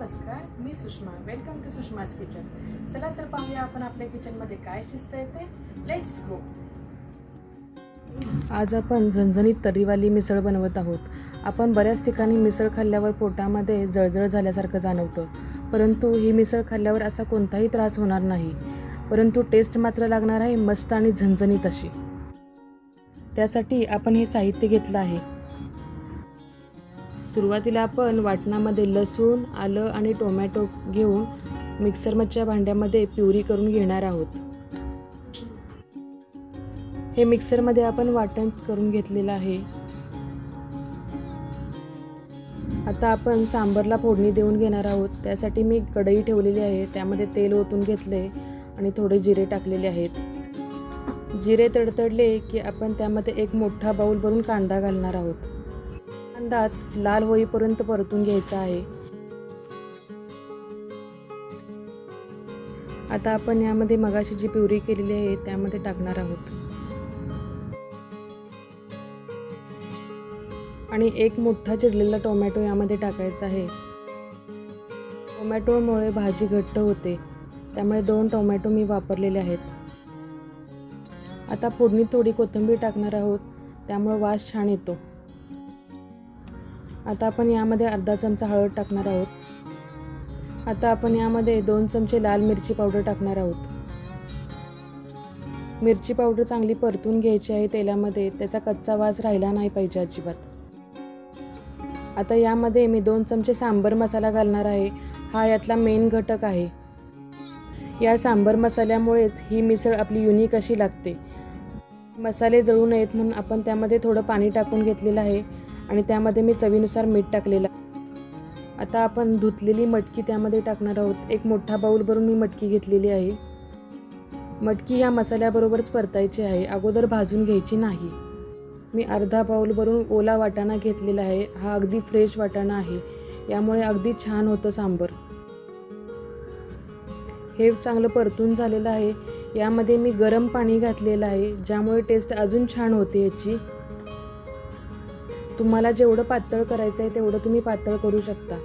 नमस्कार मी Sushma. Welcome to Sushma's kitchen चला तर पाहूया आपण आपल्या किचनमध्ये काय शिस्त येते लेट्स गो आज आपण झणझणीत तर्रीवाली मिसळ बनवत आहोत. आपण बऱ्याच ठिकाणी मिसळ खाल्ल्यावर पोटामध्ये जळजळ झाल्यासारखं जाणवतं. परंतु ही मिसळ खाल्ल्यावर असा कोणताही त्रास होणार नाही. परंतु टेस्ट मात्र लागणार आहे मस्त आणि झणझणीत अशी. त्यासाठी आपण हे साहित्य घेतलं आहे. सुरुवातीला आपण वाटणामध्ये लसूण आलं आणि टोमॅटो घेऊन मिक्सरमधच्या भांड्यामध्ये प्युरी करून घेणार आहोत. हे मिक्सरमध्ये आपण वाटण करून घेतलेलं आहे. आता आपण सांबरला फोडणी देऊन घेणार आहोत. त्यासाठी मी कढई ठेवलेली आहे. त्यामध्ये तेल ओतून घेतले आणि थोडे जिरे टाकलेले आहेत. जिरे तडतडले की आपण त्यामध्ये एक मोठा बाऊल भरून कांदा घालणार आहोत. कंदात लाल होईपर्यंत परतून घ्यायचा आहे. आता आपण यामध्ये मगाशी जी प्युरी केलेली आहे त्यामध्ये टाकणार आहोत. आणि एक मोठा चिरलेला टोमॅटो यामध्ये टाकायचा आहे. टोमॅटोमुळे भाजी घट्ट होते. त्यामुळे दोन टोमॅटो मी वापरलेले आहेत. आता फोडणीत थोडी कोथिंबीर टाकणार आहोत. त्यामुळे वास छान येतो. आता आपण यामध्ये अर्धा चमचा हळद टाकणार आहोत. आता आपण यामध्ये दोन चमचे लाल मिरची पावडर टाकणार आहोत. मिरची पावडर चांगली परतून घ्यायची आहे तेलामध्ये. त्याचा कच्चा वास राहिला नाही पाहिजे अजिबात. आता यामध्ये मी दोन चमचे सांबर मसाला घालणार आहे. हा यातला मेन घटक आहे. या सांबर मसाल्यामुळेच ही मिसळ आपली युनिक अशी लागते. मसाले जळू नयेत म्हणून आपण त्यामध्ये थोडं पाणी टाकून घेतलेलं आहे. आणि त्यामध्ये मी चवीनुसार मीठ टाकलेलं आता आपण धुतलेली मटकी त्यामध्ये टाकणार आहोत. एक मोठा बाऊल भरून मी मटकी घेतलेली आहे. मटकी ह्या मसाल्याबरोबरच परतायची आहे. अगोदर भाजून घ्यायची नाही. मी अर्धा बाऊल भरून ओला वाटाणा घेतलेला आहे. हा अगदी फ्रेश वाटाणा आहे. यामुळे अगदी छान होतं सांबर. हे चांगलं परतून झालेलं आहे. यामध्ये मी गरम पाणी घातलेलं आहे ज्यामुळे टेस्ट अजून छान होते याची. तुम्हाला जेवढं पातळ करायचं आहे तेवढं तुम्ही पातळ करू शकता.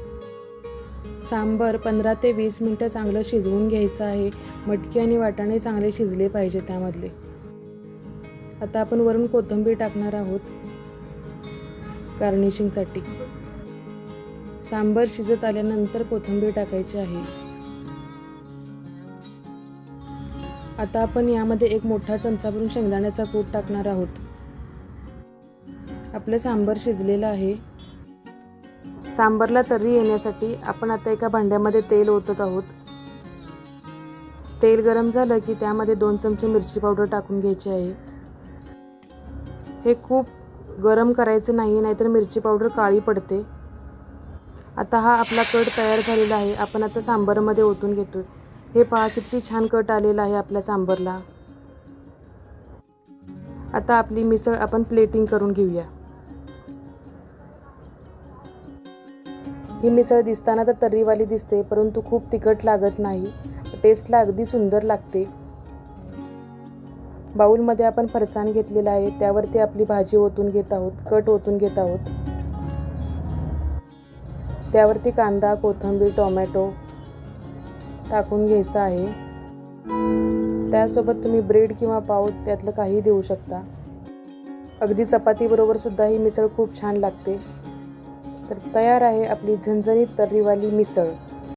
सांबर पंधरा ते वीस मिनटं चांगलं शिजवून घ्यायचं आहे. मटकी आणि वाटाणे चांगले शिजले पाहिजे त्यामधले. आता आपण वरून कोथिंबीर टाकणार आहोत. गार्निशिंगसाठी सांबर शिजत आल्यानंतर कोथिंबीर टाकायची आहे. आता आपण यामध्ये एक मोठा चमचा भरून शेंगदाण्याचा कूट टाकणार आहोत. आपलं सांबर शिजलेलं आहे. सांबरला तर्री येण्यासाठी आपण आता एका भांड्यामध्ये तेल ओतत आहोत. तेल गरम झालं की त्यामध्ये दोन चमचे मिरची पावडर टाकून घ्यायची आहे. हे खूप गरम करायचं नाही नाहीतर मिरची पावडर काळी पडते. आता हा आपला कट तयार झालेला आहे. आपण आता सांबरमध्ये ओतून घेतो हे पहा किती छान कट आलेला आहे आपल्या सांबरला. आता आपली मिसळ आपण प्लेटिंग करून घेऊया. ही मिसळ दिसताना तर तर्रीवाली दिसते परंतु खूप तिखट लागत नाही. टेस्टला अगदी सुंदर लागते. बाऊलमध्ये आपण फरसाण घेतलेला आहे त्यावरती आपली भाजी ओतून घेत आहोत कट ओतून घेत आहोत. त्यावरती कांदा कोथिंबीर टोमॅटो टाकून घ्यायचा आहे. त्यासोबत तुम्ही ब्रेड किंवा पाव त्यातलं काही देऊ शकता. अगदी चपातीबरोबर सुद्धा ही मिसळ खूप छान लागते. तर तयार आहे आपली झणझणीत तर्रीवाली मिसळ.